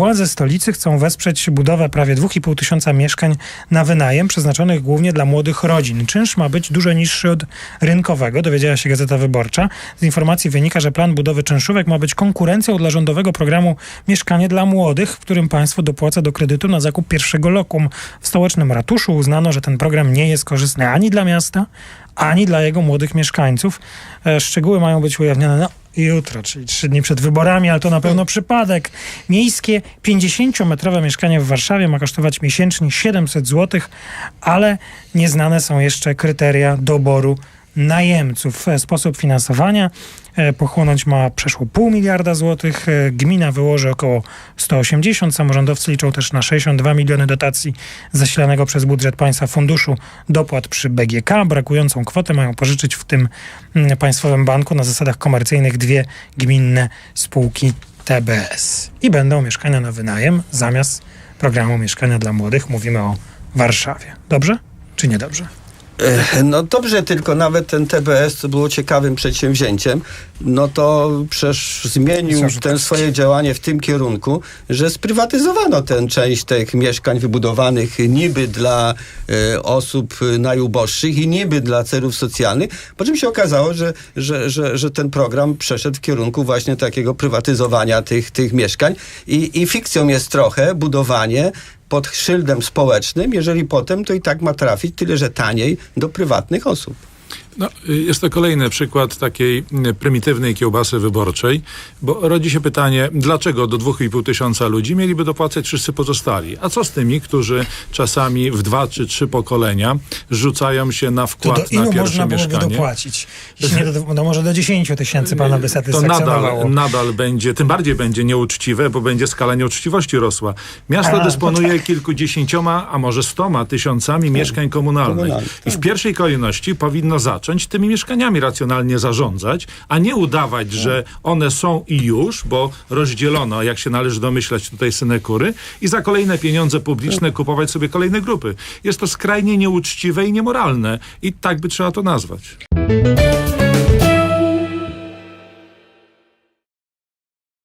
Władze stolicy chcą wesprzeć budowę prawie 2,5 tysiąca mieszkań na wynajem, przeznaczonych głównie dla młodych rodzin. Czynsz ma być dużo niższy od rynkowego, dowiedziała się Gazeta Wyborcza. Z informacji wynika, że plan budowy czynszówek ma być konkurencją dla rządowego programu Mieszkanie dla Młodych, w którym państwo dopłaca do kredytu na zakup pierwszego lokum. W stołecznym ratuszu uznano, że ten program nie jest korzystny ani dla miasta, ani dla jego młodych mieszkańców. E, szczegóły mają być ujawnione no, jutro, czyli trzy dni przed wyborami, ale to na pewno przypadek. Miejskie 50-metrowe mieszkanie w Warszawie ma kosztować miesięcznie 700 zł, ale nieznane są jeszcze kryteria doboru najemców. E, Sposób finansowania e, pochłonąć ma przeszło pół miliarda złotych. E, Gmina wyłoży około 180. Samorządowcy liczą też na 62 miliony dotacji zasilanego przez budżet państwa funduszu dopłat przy BGK. Brakującą kwotę mają pożyczyć w tym mm, państwowym banku na zasadach komercyjnych dwie gminne spółki TBS. I będą mieszkania na wynajem zamiast programu Mieszkania dla Młodych. Mówimy o Warszawie. Dobrze czy niedobrze? No dobrze, tylko nawet ten TBS, co było ciekawym przedsięwzięciem, no to przecież zmienił ten swoje działanie w tym kierunku, że sprywatyzowano tę część tych mieszkań wybudowanych niby dla e, osób najuboższych i niby dla celów socjalnych, po czym się okazało, że, że, że, że ten program przeszedł w kierunku właśnie takiego prywatyzowania tych, tych mieszkań. I, i fikcją jest trochę budowanie pod szyldem społecznym, jeżeli potem to i tak ma trafić, tyle że taniej, do prywatnych osób. No, y, jest to kolejny przykład takiej y, prymitywnej kiełbasy wyborczej, bo rodzi się pytanie, dlaczego do 2,5 tysiąca ludzi mieliby dopłacać wszyscy pozostali? A co z tymi, którzy czasami w dwa czy trzy pokolenia rzucają się na To wkład do na ilu pierwsze można byłoby mieszkanie? dopłacić? Do, no może do 10 tysięcy pana by To satysfakcjonowało. nadal, nadal będzie, tym bardziej będzie nieuczciwe, bo będzie skala nieuczciwości rosła. Miasto A, dysponuje kilkudziesięcioma, a może stoma tysiącami mieszkań komunalnych. komunalnych, I w pierwszej kolejności powinno zacząć tymi mieszkaniami racjonalnie zarządzać, a nie udawać, że one są i już, bo rozdzielono, jak się należy domyślać tutaj synekury, i za kolejne pieniądze publiczne kupować sobie kolejne grupy. Jest to skrajnie nieuczciwe i niemoralne. I tak by trzeba to nazwać.